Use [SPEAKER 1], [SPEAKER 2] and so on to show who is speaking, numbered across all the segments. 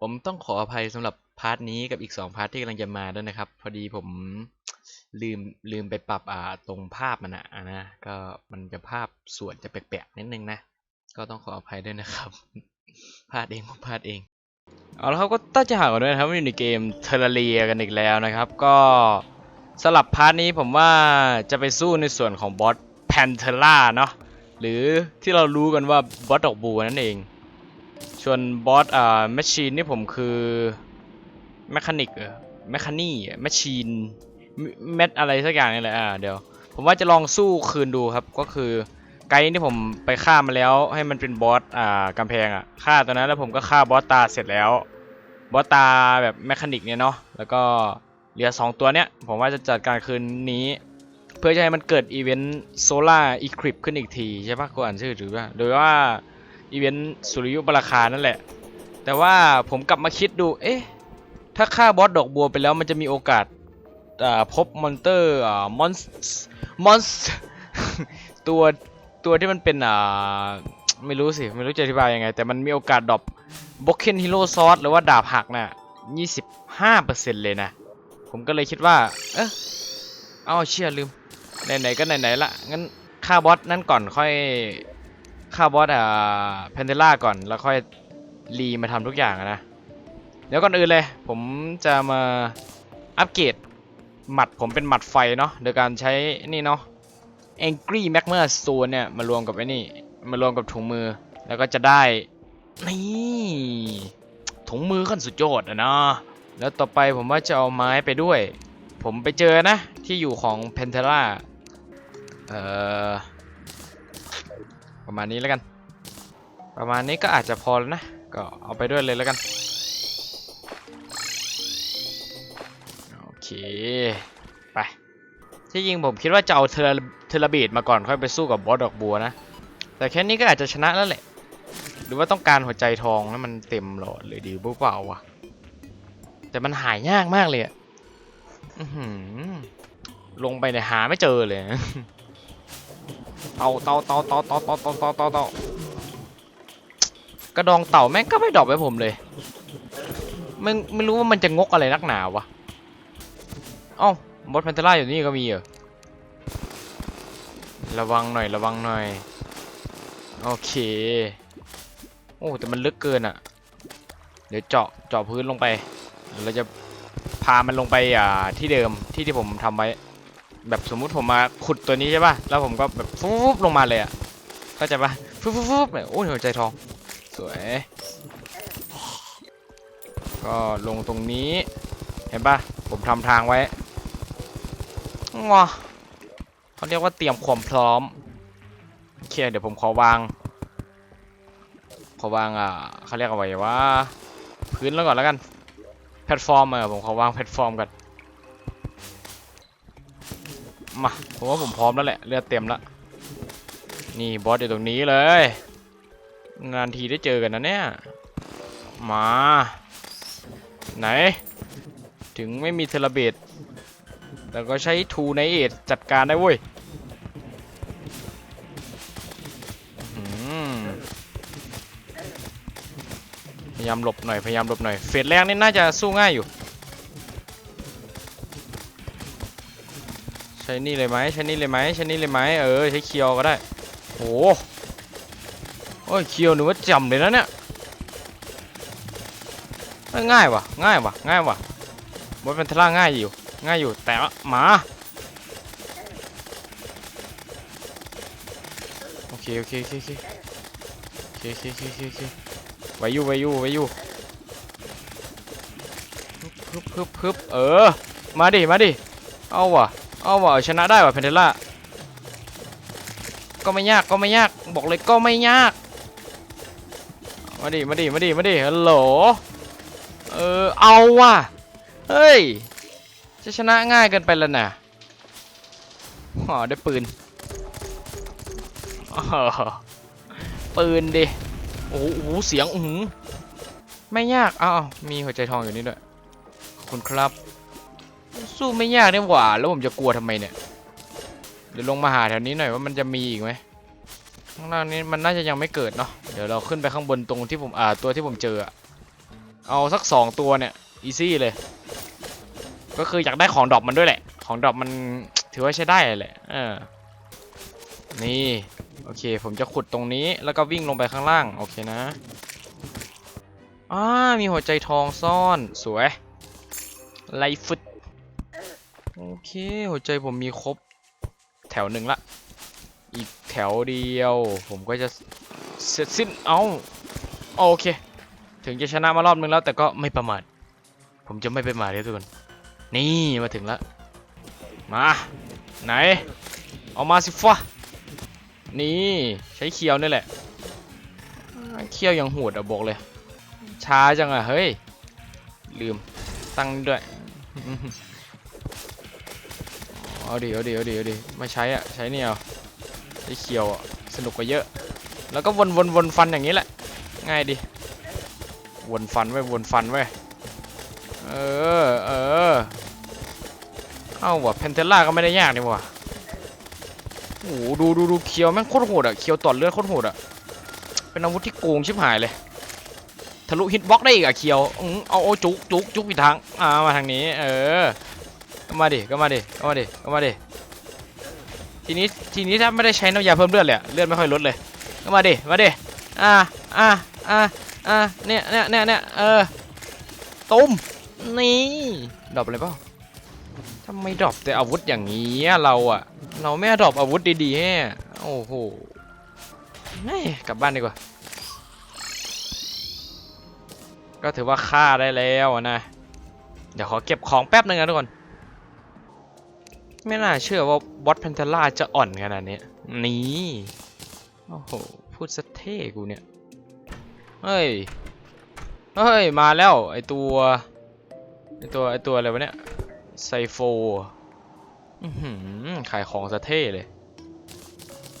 [SPEAKER 1] ผมต้องขออภัยสำหรับพาร์ทนี้กับอีกสองพาร์ทที่กำลังจะมาด้วยนะครับ พอดีผมลืมลืมไปปรับอ่าตรงภาพมันอะอะนะก็มันจะภาพส่วนจะแปลกๆนิดนึงนะ ก็ต้องขออภัยด้วยนะครับพลาดเองผมพลาดเอง เอาละครับก็ตั้งใจหากันด้วยนะครับอยู่ในเกมเทเลเรียกันอีกแล้วนะครับ ก็สลับพาร์ทนี้ผมว่าจะไปสู้ในส่วนของบอสแพนเทล่าเนาะหรือที่เรารู้กันว่าบอสดอกบัวนั่นเอง ส่วนบอสอ่าแมชชีนนี่ผมคือแมคานิกเออแมคานี่แมชชีนแมทอะไรสักอย่างนี่แหละอ่าเดี๋ยว ผมว่าจะลองสู้คืนดูครับก็คือไกด์ที่ผมไปฆ่ามาแล้วให้มันเป็นบอสอ่ากำแพงอะฆ่าตัวนั้นแล้วผมก็ฆ่าบอสตาเสร็จแล้ว บอสตาแบบแมคานิกเนี่ยเนาะแล้วก็เหลือสองตัวเนี้ยผมว่าจะจัดการคืนนี้ เพื่อจะให้มันเกิดอีเวนต์โซล่าอีคลิปขึ้นอีกที ใช่ปะกูอ่านชื่อถือว่าโดยว่า อีเวนต์สุริยุปราคานั่นแหละ แต่ว่าผมกลับมาคิดดู เอ๊ะ ถ้าฆ่าบอสดอกบัวไปแล้วมันจะมีโอกาสพบมอนเตอร์อ่ามอนมอนตัวตัวที่มันเป็นอ่าไม่รู้สิ ไม่รู้จะอธิบายยังไง แต่มันมีโอกาสดรอปบ็อกเคนฮีโร่ซอสหรือว่าดาบหักน่ะ25%เลยนะ ผมก็เลยคิดว่า เอ๊ะเอาเชี่ยลืม ไหนๆก็ไหนๆละงั้นฆ่าบอสนั่นก่อนค่อย ฆ่าบอสอ่าเพนเทล่าก่อนแล้วค่อยรีมาทำทุกอย่างนะ เดี๋ยวก่อนอื่นเลย ผมจะมาอัปเกรดหมัดผมเป็นหมัดไฟเนาะโดยการใช้นี่เนาะ Angry Magma Stone เนี่ยมารวมกับไอ้นี่ มารวมกับถุงมือ แล้วก็จะได้ นี่ถุงมือขั้นสุดยอดอะนะ แล้วต่อไปผมว่าจะเอาไม้ไปด้วย ผมไปเจอนะ ที่อยู่ของเพนเทล่าเอ่อ ประมาณนี้แล้วกัน ประมาณนี้ก็อาจจะพอแล้วนะ ก็เอาไปด้วยเลยแล้วกัน โอเค ไป ที่จริงผมคิดว่าจะเอาเทเลเทเลเบตมาก่อนค่อยไปสู้กับบอสดอกบัวนะ แต่แค่นี้ก็อาจจะชนะแล้วแหละ หรือว่าต้องการหัวใจทองให้มันเต็มหลอดเลยดีเปล่าวะแต่มันหายยากมากเลยอะลงไปเนี่ยหาไม่เจอเลย เต่าเต่าเต่าเต่าเต่าเต่าเต่าเต่าเต่าเต่ากระดองเต่าแม่งก็ไม่ดรอปให้ผมเลยไม่ไม่รู้ว่ามันจะงกอะไรนักหนาวะเอ้าบอสแพนเทล่าอยู่นี่ก็มีเหรอระวังหน่อยระวังหน่อยโอเคโอ้แต่มันลึกเกินอะ เดี๋ยวเจาะเจาะพื้นลงไปเราจะพามันลงไปอ่าที่เดิมที่ที่ผมทำไว้ แบบสมมุติผมมาขุดตัวนี้ใช่ป่ะ แล้วผมก็แบบฟุบลงมาเลยอะเข้าใจป่ะฟุบฟุบฟุบเนี่ยโอ้ยหัวใจทอง สวย ก็ลงตรงนี้ เห็นป่ะ ผมทำทางไว้งอเขาเรียกว่าเตรียมความพร้อมโอเคเดี๋ยวผมขอวาง ขอวางอ่าเขาเรียกอะไรว่า พื้นแล้วก่อนแล้วกัน แพลตฟอร์มเออผมขอวางแพลตฟอร์มก่อน มาผมว่าผมพร้อมแล้วแหละเลือดเต็มแล้วนี่บอสอยู่ตรงนี้เลย นานทีได้เจอกันนะเนี่ยมา ไหน ถึงไม่มีเทเลเบตแต่ก็ใช้ทูในเอทจัดการได้เว้ยพยายามหลบหน่อยพยายามหลบหน่อยเฟสแรกนี่น่าจะสู้ง่ายอยู่ ช้นี่เลยไหมใช้นี่เลยไหมใช้นี่เลยไหมเออใช้เคียวก็ได้โอ้โหโอ้ยเคียวหนูว่าจำเลยนะเนี่ยง่ายว่ะง่ายว่ะง่ายว่ะบอสเป็นทล่าง่ายอยู่ง่ายอยู่แต่ว่าหมาโอเคโอเคโอเคโอเคโอเคโอเคโอเคโอเคไว้อยู่ไว้อยู่ไว้อยู่ฮึบฮึบฮึบเออมาดิมาดิเอาว่ะ เอาว่ะชนะได้ว่ะเพนเทล่าก็ไม่ยากก็ไม่ยากบอกเลยก็ไม่ยาก มาดิมาดิมาดิมาดิฮัลโหลเออเอาว่ะเฮ้ยจะชนะง่ายเกินไปแล้วนะอ๋อได้ปืนอ๋อปืนดิโอ้โหเสียงอือไม่ยากอ้าวมีหัวใจทองอยู่นี่ด้วยขอบคุณครับ สู้ไม่ยากนี่หว่า แล้วผมจะกลัวทำไมเนี่ย เดี๋ยวลงมาหาแถวนี้หน่อยว่ามันจะมีอีกไหมข้างล่างนี้มันน่าจะยังไม่เกิดเนาะ เดี๋ยวเราขึ้นไปข้างบนตรงที่ผมอ่าตัวที่ผมเจอ เอาสักสองตัวเนี่ยอีซี่เลย ก็คืออยากได้ของดรอปมันด้วยแหละ ของดรอปมันถือว่าใช้ได้แหละเออนี่โอเค ผมจะขุดตรงนี้แล้วก็วิ่งลงไปข้างล่าง โอเคนะอ่ามีหัวใจทองซ่อนสวยไลฟึด โอเค หัวใจผมมีครบ แถวหนึ่งละ อีกแถวเดียว ผมก็จะเสร็จสิ้นเอาโอเค ถึงจะชนะมารอบนึงแล้วแต่ก็ไม่ประมาทผมจะไม่ไปมาทเลยทุกคน นี่มาถึงแล้ว มา ไหน เอามาสิฟะนี่ใช้เคียวนี่แหละ เคียวยังโหดอะบอกเลย ช้าจังอะเฮ้ย ลืมตั้งด้วย เอาดิเอาดิเอาดิเอาดิไม่ใช้อะใช้เนี่เอาใช้เคียวอะสนุกกว่าเยอะ แล้วก็วนวนวนฟันอย่างนี้แหละ ง่ายดิวนฟันไว้วนฟันไว้เออเออเอ้าว่ะเพนเทล่าก็ไม่ได้ยากนี่ว่ะโอ้โหดูดูดูเคียวแม่งโคตรโหดอะเคียวต่อเลือดโคตรโหดอะเป็นอาวุธที่โกงชิบหายเลยทะลุฮิตบล็อกได้อีกอะเคียวเอาเอาจุกจุกจุกอีกทางอ่ามาทางนี้ เออ มาดิก็มาดิก็มาดิก็มาดิทีนี้ทีนี้ถ้าไม่ได้ใช้น้ำยาเพิ่มเลือดเลยเลือดไม่ค่อยลดเลยก็มาดิมาดิอ่าอ่าอ่าอ่าเนี่ยเนี่ยเนี่ยเนี่ยเออตุ้มนี่ดรอปอะไรเปล่าทำไมดรอปแต่อาวุธอย่างนี้เราอะเราไม่ดรอปอาวุธดีๆแฮะโอ้โหแม่กลับบ้านดีกว่า ก็ถือว่าฆ่าได้แล้วนะ เดี๋ยวขอเก็บของแป๊บนึงนะทุกคน ไม่น่าเชื่อว่าบอสแพนเทล่าจะอ่อนขนาดนี้นี่ โอ้โห พูดสะเท่กูเนี่ย เฮ้ย เฮ้ย มาแล้ว ไอตัว ไอตัว ไอตัวอะไรวะเนี่ย ไซโฟขายของสะเท่เลย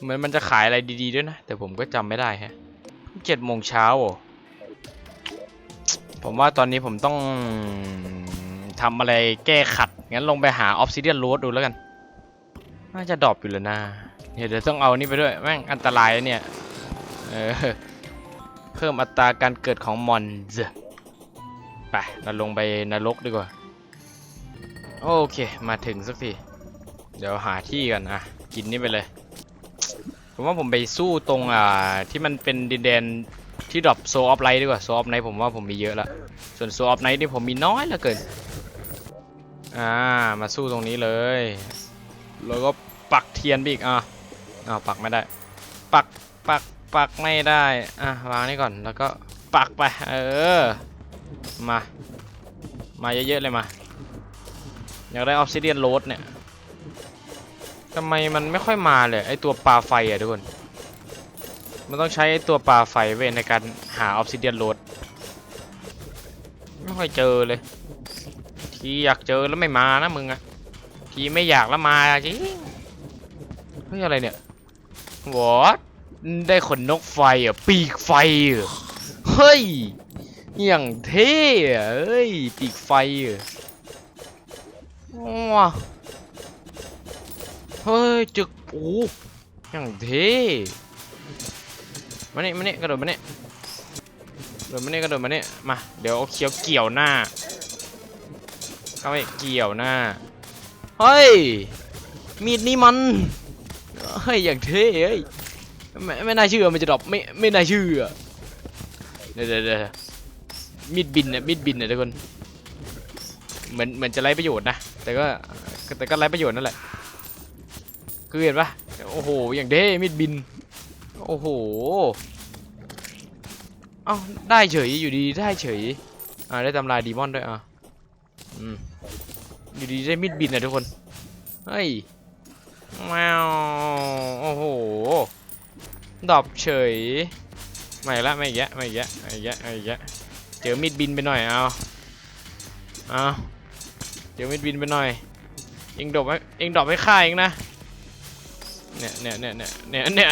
[SPEAKER 1] เหมือนมันจะขายอะไรดีๆด้วยนะ แต่ผมก็จำไม่ได้ฮะเจ็ดโมงเช้าผมว่าตอนนี้ผมต้อง ทำอะไรแก้ขัด งั้นลงไปหาออฟซิเดียนโรดดูแล้วกัน น่าจะดรอปอยู่แล้วนะเดี๋ยวเดี๋ยวต้องเอานี่ไปด้วยแม่งอันตรายนะเนี่ยเออเพิ่มอัตราการเกิดของมอนส์ไปเราลงไปนรกดีกว่า โอเค มาถึงสักที เดี๋ยวหาที่กันอะ กินนี่ไปเลย ผมว่าผมไปสู้ตรงอ่าที่มันเป็นดินแดนที่ดรอปโซออฟไลท์ดีกว่า โซออฟไนท์ผมว่าผมมีเยอะละ ส่วนโซออฟไนท์นี่ผมมีน้อยเหลือเกิน อ่า มาสู้ตรงนี้เลย แล้วก็ปักเทียนไปอีกอะอ้าวปักไม่ได้ ปัก ปัก ปักไม่ได้ อะวางนี่ก่อน แล้วก็ปักไป เออ มา มาเยอะๆเลยมา อยากได้ออฟซิเดียนโรดเนี่ย ทำไมมันไม่ค่อยมาเลยไอตัวปลาไฟอะทุกคน มันต้องใช้ไอตัวปลาไฟเว้ในการหาออฟซิเดียนโรดไม่ค่อยเจอเลย ทีอยากเจอแล้วไม่มานะมึงอะทีไม่อยากแล้วมาจริงเฮ้ยอะไรเนี่ยวอดได้ขนนกไฟอะปีกไฟเฮ้ยอย่างเท่เฮ้ยปีกไฟว้าเฮ้ยจึกโอ้ยังเท่มาเนี่มาเนี่กระโดดมาเนี่กระโดดมาเนี่กระโดดมาเนี่มาเดี๋ยวเอาเขียวเกี่ยวหน้า เข้าไปเกี่ยวหน้า เฮ้ย มีดนี่มัน เฮ้ย อย่างเท่เฮ้ยไม่ไม่น่าเชื่อมันจะดรอปไม่ไม่น่าเชื่อเดี๋ยวเดี๋ยวเดี๋ยวมีดบินเนี่ยมีดบินเนี่ยทุกคนเหมือนเหมือนจะไร้ประโยชน์นะ แต่ก็แต่ก็ไร้ประโยชน์นั่นแหละ คือเห็นปะโอ้โห อย่างเด้มีดบิน โอ้โห เอ้าได้เฉยอยู่ดีได้เฉย อ่าได้ตำลายดีมอนด้วยอะอืม อยู่ดีได้มีดบินนะทุกคน เฮ้ยแมวโอ้โห ดอปเฉย ไม่ละไม่แยะไม่แยะไม่แยะไม่แยะเจอมีดบินไปหน่อยเอาเอาเดี๋ยวมิดบินไปหน่อย เองดอปให้เองดอปให้ค่าเองนะ เนี่ยเนี่ยเนี่ยเนี่ยเนี่ยเนี่ย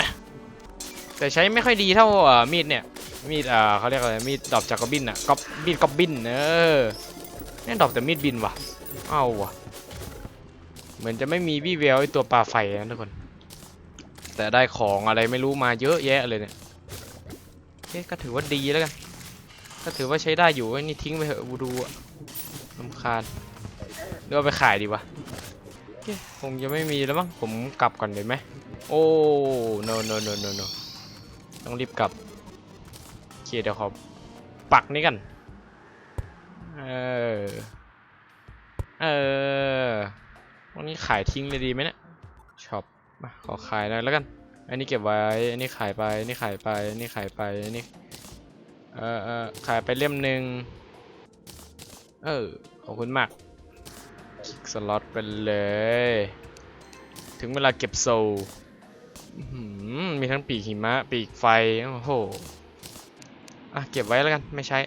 [SPEAKER 1] แต่ใช้ไม่ค่อยดีเท่าเอ่อมีดเนี่ย มีดเอ่อเขาเรียกอะไร มีดดอปจากกอบบินอะกอบมีดกอบบินเออเนี่ยดอปแต่มีดบินว่ะ เอ้าว่ะเหมือนจะไม่มีวี่แววไอตัวปลาไฟนะทุกคน แต่ได้ของอะไรไม่รู้มาเยอะแยะเลยเนี่ยเอ๊ะก็ถือว่าดีแล้วกัน ก็ถือว่าใช้ได้อยู่ไอ้นี่ทิ้งไปเถอะบูดูอะลำคาญหรือเอาไปขายดีวะคงจะไม่มีแล้วมั้ง ผมกลับก่อนเลยไหม โอ้ no no no no no ต้องรีบกลับโอเคเดี๋ยวขอปักนี่กัน เออ เออวันนี้ขายทิ้งเลยดีไหมเนี่ยช็อปมาขอขายหน่อยแล้วกัน อันนี้เก็บไว้ อันนี้ขายไป อันนี้ขายไป อันนี้ขายไปอันนี้เออเออขายไปเล่มหนึ่งเออขอบคุณมากสล็อตไปเลย ถึงเวลาเก็บโซลมีทั้งปีกหิมะ ปีกไฟ โอ้โห อะ เก็บไว้แล้วกัน ไม่ใช้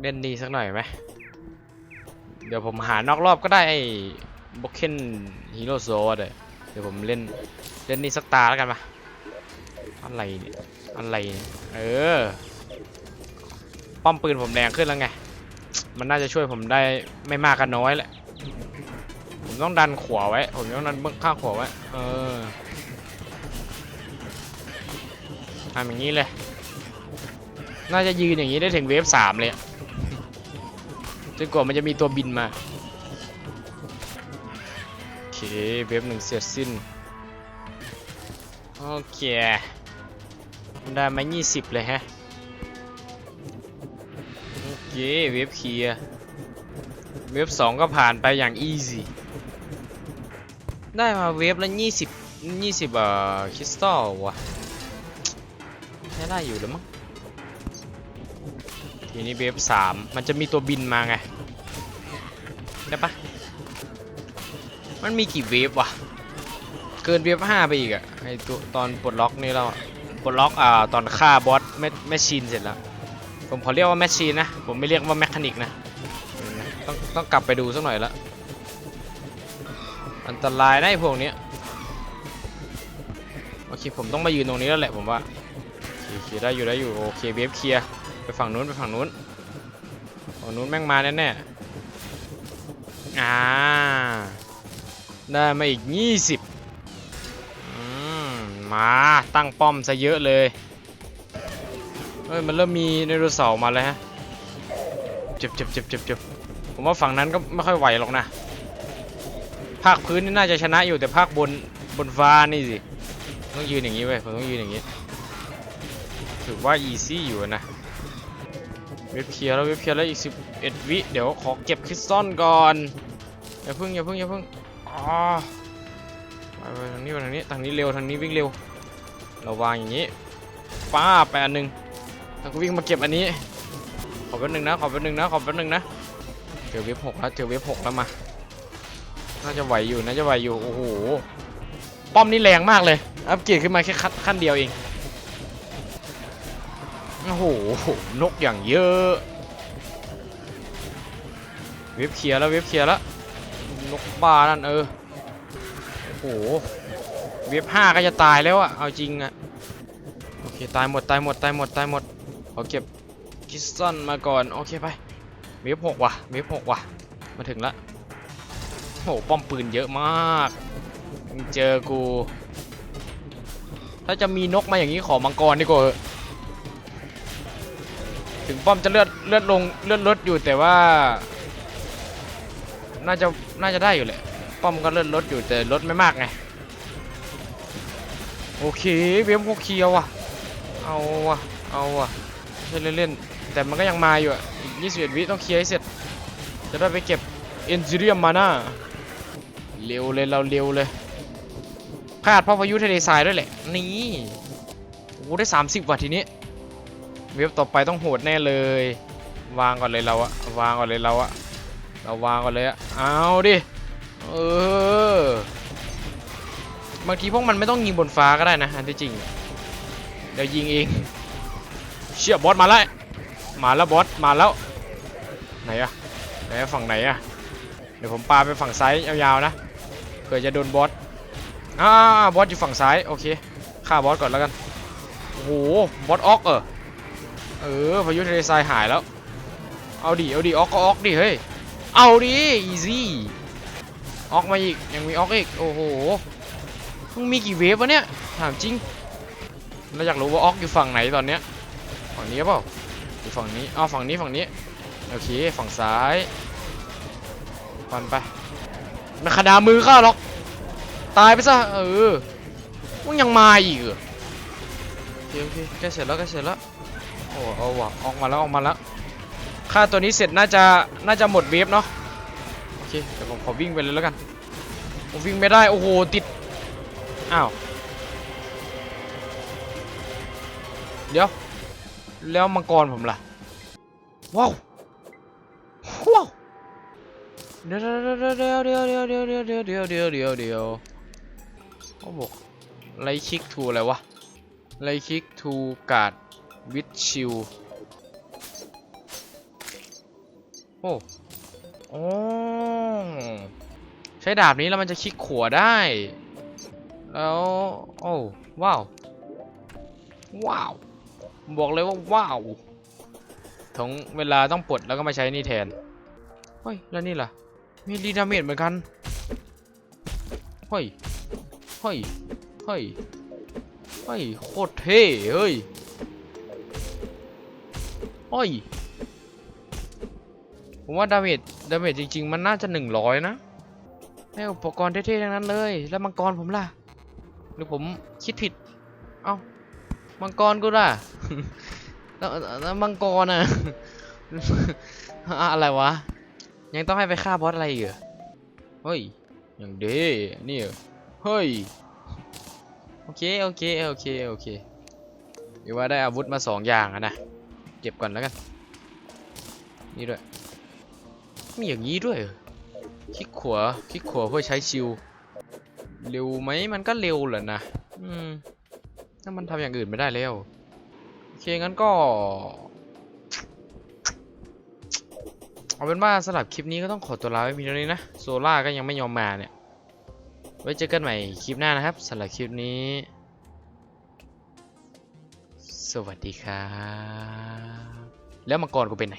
[SPEAKER 1] เล่นดีสักหน่อยไหม เดี๋ยวผมหานอกรอบก็ได้ไอ้บ็อกเคนฮีโร่โซดเลยเดี๋ยวผมเล่นเล่นนี่สักตาแล้วกันมาอะไรเนี่ยอะไรเออป้อมปืนผมแรงขึ้นแล้วไง มันน่าจะช่วยผมได้ไม่มากก็น้อยแหละ ผมต้องดันขวาไว้ ผมต้องดันเบื้องข้างขวาไว้ เออทำอย่างนี้เลย น่าจะยืนอย่างนี้ได้ถึงเวฟสามเลย จนกว่ามันจะมีตัวบินมา โอเค เวฟหนึ่งเสร็จสิ้น โอเคได้มา20เลยฮะ โอเค เวฟเคลียร์ เวฟ2ก็ผ่านไปอย่างอีซี่ได้มาเวฟละ20 20เอ่อคริสตัลวะใช้ได้อยู่แล้วมั้ง ทีนี้เวฟ3มันจะมีตัวบินมาไง ได้ปะมันมีกี่เวฟวะ เกินเวฟ5ไปอีกอะไอตัวตอนปลดล็อกนี่เราปลดล็อกอ่าตอนฆ่าบอสแมชแมชชีนเสร็จแล้ว ผมขอเรียกว่าแมชชีนนะ ผมไม่เรียกว่าแมคานิกนะ ต้องต้องกลับไปดูสักหน่อยละอันตรายนะไอพวกนี้โอเคผมต้องมายืนตรงนี้แล้วแหละผมว่าโอเคได้อยู่ได้อยู่โอเคเวฟเคลียร์ ฝั่งนู้นไปฝั่งนู้นฝั่งนู้นแม่งมาแน่ๆอ่า ได้มาอีก 20อืมมาตั้งป้อมซะเยอะเลย เฮ้ย มันเริ่มมีไดโนเสาร์มาแล้วฮะ เจ็บเจ็บเจ็บเจ็บเจ็บผมว่าฝั่งนั้นก็ไม่ค่อยไหวหรอกนะ ภาคพื้นนี่น่าจะชนะอยู่แต่ภาคบนบนฟ้านี่สิ ต้องยืนอย่างนี้เว้ย ผมต้องยืนอย่างนี้ ถือว่าอีซี่อยู่นะ เว็บเคลียร์แล้วเว็บเคลียร์แล้วอีก11วิ เดี๋ยวขอเก็บคริสตัลก่อน อย่าเพิ่งอย่าเพิ่งอย่าเพิ่งอ๋อไปทางนี้ไปทางนี้ทางนี้เร็วทางนี้วิ่งเร็ว เราวางอย่างนี้ ป้าไปอันหนึ่งแล้วก็วิ่งมาเก็บอันนี้ ขอแป๊บหนึงนะ ขอแป๊บหนึงนะ ขอแป๊บหนึงนะ เจอเว็บหกแล้ว เจอเว็บหกแล้วมา น่าจะไหวอยู่ น่าจะไหวอยู่ โอ้โห ป้อมนี่แรงมากเลย อัปเกรดขึ้นมาแค่ขั้นเดียวเอง โอ้โห นกอย่างเยอะ เว็บเคลียร์แล้วเว็บเคลียร์แล้วนกบ้านั่นเออ โอ้โห เว็บห้าก็จะตายแล้วอะเอาจริงอะโอเคตายหมดตายหมดตายหมดตายหมดขอเก็บคิสตันมาก่อนโอเคไป เว็บหกว่ะ เว็บหกว่ะ มาถึงละโอ้โหป้อมปืนเยอะมากมึงเจอกู ถ้าจะมีนกมาอย่างนี้ขอมังกรดีกว่าเถอะ ถึงป้อมจะเลือดเลือดลงเลือดลดอยู่แต่ว่า น่าจะน่าจะได้อยู่แหละ ป้อมก็เลื่อนลดอยู่แต่ลดไม่มากไง โอเคเวฟพวกเคียวว่ะ เอาว่ะเอาว่ะไม่ใช่เล่นแต่มันก็ยังมาอยู่อะอีก21วิต้องเคลียร์ให้เสร็จ จะได้ไปเก็บเอนจิเรียมมาน่าเร็วเลยเราเร็วเลยพลาดเพราะพายุทะเลทรายด้วยแหละ นี่โอ้ได้ 30ว่ะทีนี้ เวฟต่อไปต้องโหดแน่เลย วางก่อนเลยเราอะวางก่อนเลยเราอะเราวางก่อนเลยอะเอาดิเออบางทีพวกมันไม่ต้องยิงบนฟ้าก็ได้นะอันที่จริงเดี๋ยวยิงเองเชี่ยบอสมาแล้วมาแล้วบอสมาแล้วไหนอะไหนฝั่งไหนอะเดี๋ยวผมปาไปฝั่งซ้ายยาวๆนะเผื่อจะโดนบอสอ่าบอสอยู่ฝั่งซ้ายโอเคฆ่าบอสก่อนแล้วกันโอ้โหบอสออกเออ เออพายุทะเลทรายหายแล้ว เอาดิ เอาดิ ออกก็ออกดิ เฮ้ย เอาดิ อีซี่ ออกมาอีก ยังมีออกอีก โอ้โหมึงมีกี่เวฟวะเนี่ย ถามจริง เราอยากรู้ว่าออกอยู่ฝั่งไหนตอนเนี้ย ฝั่งนี้เปล่าหรือฝั่งนี้อ้าวฝั่งนี้ ฝั่งนี้ โอเค ฝั่งซ้ายฟันไปไม่ขนามือข้าหรอก ตายไปซะ เออมึงยังมาอีกเหรอโอเคโอเคใกเสร็จแล้วใกเสร็จแล้ว โอ้เอาว่ะออกมาแล้วออกมาแล้วค่าตัวนี้เสร็จน่าจะน่าจะหมดเวฟเนาะโอเคเดี๋ยวผมขอวิ่งไปเลยแล้วกันผมวิ่งไม่ได้โอ้โหติดอ้าวเดี๋ยวแล้วมังกรผมล่ะว้าวว้าวเดี๋ยวเดี๋ยวเดี๋ยวเดี๋ยวเดี๋ยวเดี๋ยวเดี๋ยวเดี๋ยวเดี๋ยวเดี๋ยวเดี๋ยวเขาบอกไลคิกทูอะไรวะไลคิกทูการ์ด วิดชิลโอ้โอ้ใช้ดาบนี้แล้วมันจะคลิกขัวได้ แล้ว โอ้ว้าว ว้าว บอกเลยว่าว้าวถึงเวลาต้องปลดแล้วก็มาใช้นี่แทน เฮ้ย แล้วนี่ล่ะ มีรีดาเมจเหมือนกัน เฮ้ย เฮ้ย เฮ้ย เฮ้ย โคตรเท่ เฮ้ย เฮ้ย ผมว่าดาเมจดาเมจจริง ๆ มันน่าจะ 100 นะให้อุปกรณ์เท่ๆทั้งนั้นเลย แล้วมังกรผมล่ะ หรือผมคิดผิด เอ้า มังกรกูล่ะ แล้วแล้วมังกรอะ อะอะไรวะ ยังต้องให้ไปฆ่าบอสอะไรอีกเหรอเฮ้ย อย่างเด้นี่เฮ้ย โอเค โอเค โอเค โอเคเดี๋ยวว่าได้อาวุธมาสองอย่างอะนะ เก็บก่อนแล้วกัน นี่ด้วย มีอย่างนี้ด้วย คลิกขวาคลิกขวาเพื่อใช้ชิลเร็วไหมมันก็เร็วแหละนะ อืม ถ้ามันทำอย่างอื่นไม่ได้แล้ว โอเคงั้นก็ เอาเป็นว่าสำหรับคลิปนี้ก็ต้องขอตัวลาไว้เพียงเท่านี้นะ โซล่าก็ยังไม่ยอมมาเนี่ย ไว้เจอกันใหม่คลิปหน้านะครับสำหรับคลิปนี้ สวัสดีครับ แล้วมังกรกูเป็นไหน